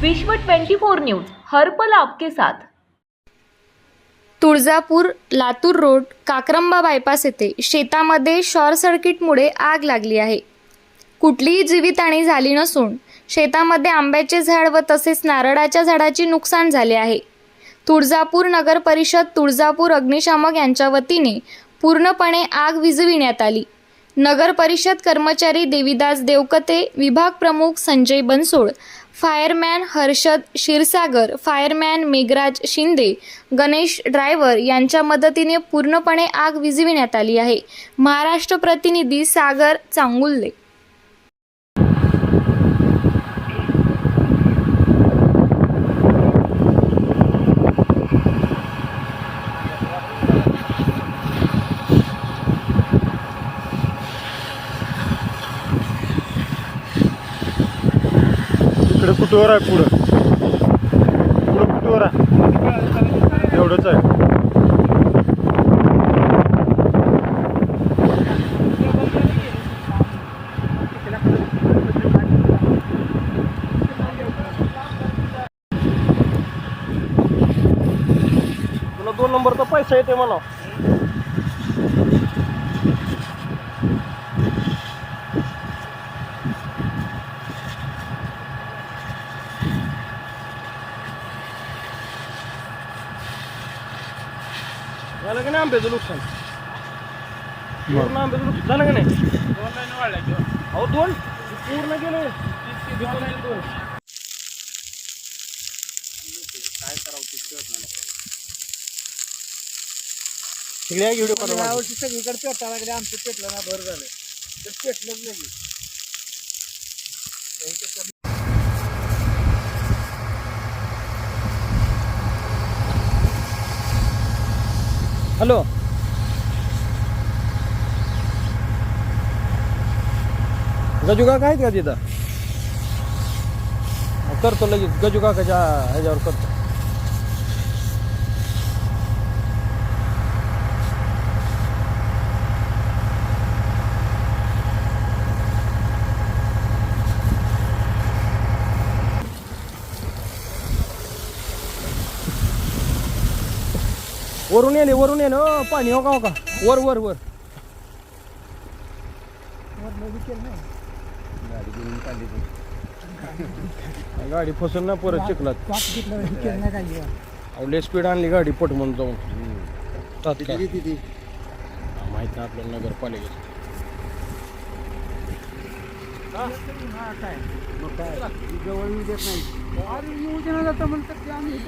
विश्व 24 न्यूज हर पल आपके साथ. तुळजापूर लातूर रोड काक्रंबा बायपास येथे शेतामध्ये शॉर्ट सर्किटमुळे आग लागली आहे. कुठलीही जीवितहानी झाली नसून शेतामध्ये आंब्याचे झाड व तसेच नारळाच्या झाडाचे नुकसान झाले आहे. तुळजापूर नगर परिषद तुळजापूर अग्निशामक यांच्या वतीने पूर्णपणे आग विझविण्यात आली. नगर परिषद कर्मचारी देविदास देवकते विभाग प्रमुख Sanjay Bansod fireman Harshad Kshirsagar fireman Meghraj Shinde Ganesh driver यांच्या मदतीने पूर्णपणे आग विझविण्यात आली आहे. महाराष्ट्र प्रतिनिधी सागर चांगुल्ले इकडे कुठवर आहे पुढं. पुढं कुठवर आहे? एवढंच आहे. दोन नंबरचा पैसा येते मला का नाही आंब्याचं नुकसान? पूर्ण आंब्याचं नुकसान झालं का नाही? अहो दोन. पूर्ण गेले. दोन काय व्हिडिओ करा यावर्षी सगळीकडे लागले आमचं पेटलं ना भर झालं. तर पेटलंच नाही हॅलो. गजू काका आहेत का तिथं? करतो लगेच. गजू काकाच्या ह्याच्यावर करतो. वरून येले वरून हो पाणी हो का हो का? वर वर वर. गाडी फसून ना परत चिखलात. अवले स्पीड आणली गाडी पट म्हणून जाऊन तात्काळ. हा, माहीत नाही आपल्याला जवळ येऊ देत नाही अरे येऊ ना जातं म्हणतात ते आम्ही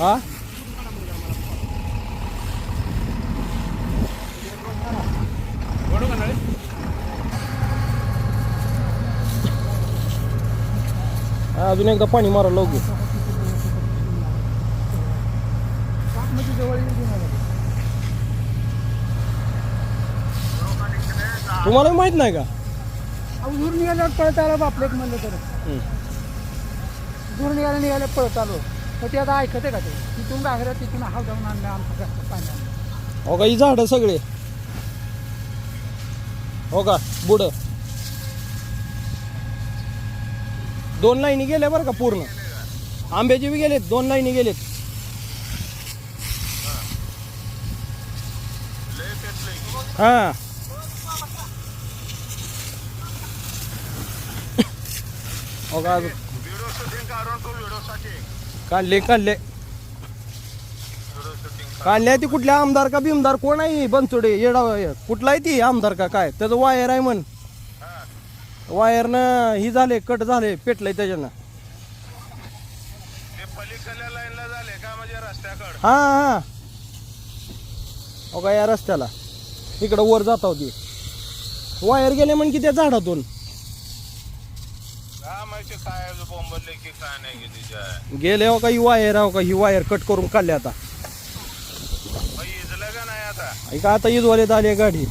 हा? हा, अजून एकदा पाणी मारा लवकरमध्ये जवळ येऊ दे ना. तुम्हाला माहीत नाही का? दूर निघाल्यावर पळत आला बापलेक म्हणलं तर. दूर निघायला निघायला पळत आलो. तर ते आता ऐकत आहे का ते? तिथून घागऱ्या तिथून हाव जाऊन आणलं आमचं घरचं पाणी. हो का? ही झाडं सगळे. हो का? बुड. दोन लाईनी गेल्या बरं का पूर्ण? आंब्याचे बी गेलेत दोन लाईनी गेलेत. हा हो का अजून- काढले काढले काढले ती कुठल्या आमदार का बिमदार? कोण आहे बनचोडे येडा कुठला आहे ती आमदार का? काय? त्याचं वायर आहे म्हण. वायरनं ही झाले कट झाले पेटलंय त्याच्यानं. हा हा. अगा का या रस्त्याला. इकडं वर जात होती वायर गेले म्हण की त्या झाडातून. गेले हो का ही वायर हो का ही वायर कट करून काढली आता. ऐका आता ईदवाले आली गाडी.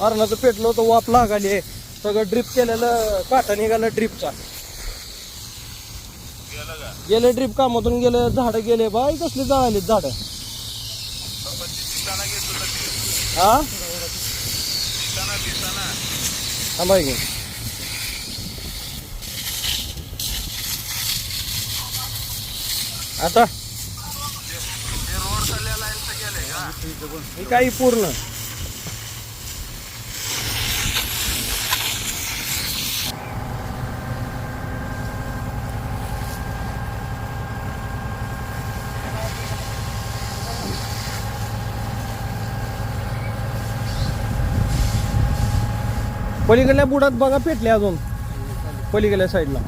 अरणाचं पेटलं होतं वाप लागाले. सगळं ड्रिप केलेलं काटा निघालं ड्रिपचा गेले ड्रीप कामातून गेले झाडं गेले. बाई कसली जळाली झाडं. हा? थांबा की आता? काही पूर्ण. पलीकडल्या बुडात बघा पेटले अजून. पलीकडल्या साईडला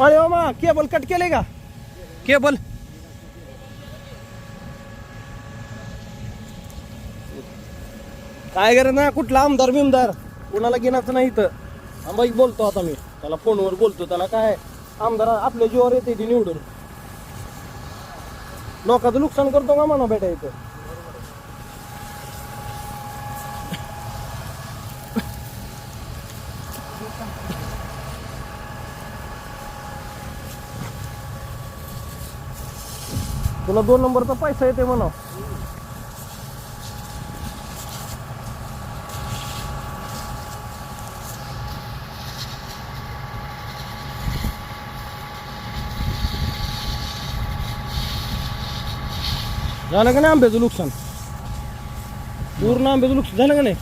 अरे मामा केबल कट केले का? केबल? काय करत ना कुठला आमदार बिमदार? कुणाला घेण्याचं नाही तर आंबाई बोलतो आता मी. त्याला फोनवर बोलतो त्याला काय आमदार आपल्या जीवावर येते ती निवडून. लोकांचं नुकसान करतो का म्हणा बेटा इथं? तुला दोन नंबरचा पैसा येते म्हणा झालं का नाही आंब्याचं नुकसान? पूर्ण आंब्याचं नुकसान झालं का नाही?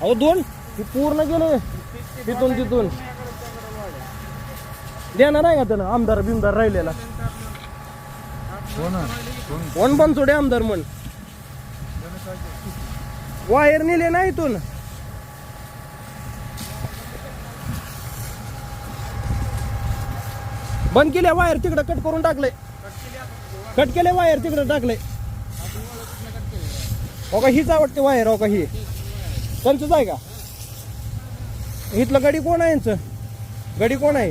अहो दोन? हे पूर्ण गेले. तिथून तिथून. देणार आहे का त्यानं आमदार बिमदार राहिलेला. कोण पण सोडे आमदार म्हण. वायर नेले ना इथून. बंद केले वायर तिकडे कट करून टाकले. कट केले वायर तिकडे टाकले. हो का हीच आवडते वायर हो का ही. त्यांचंच आहे का? इथलं गडी कोण आहे यांचं? गडी कोण आहे?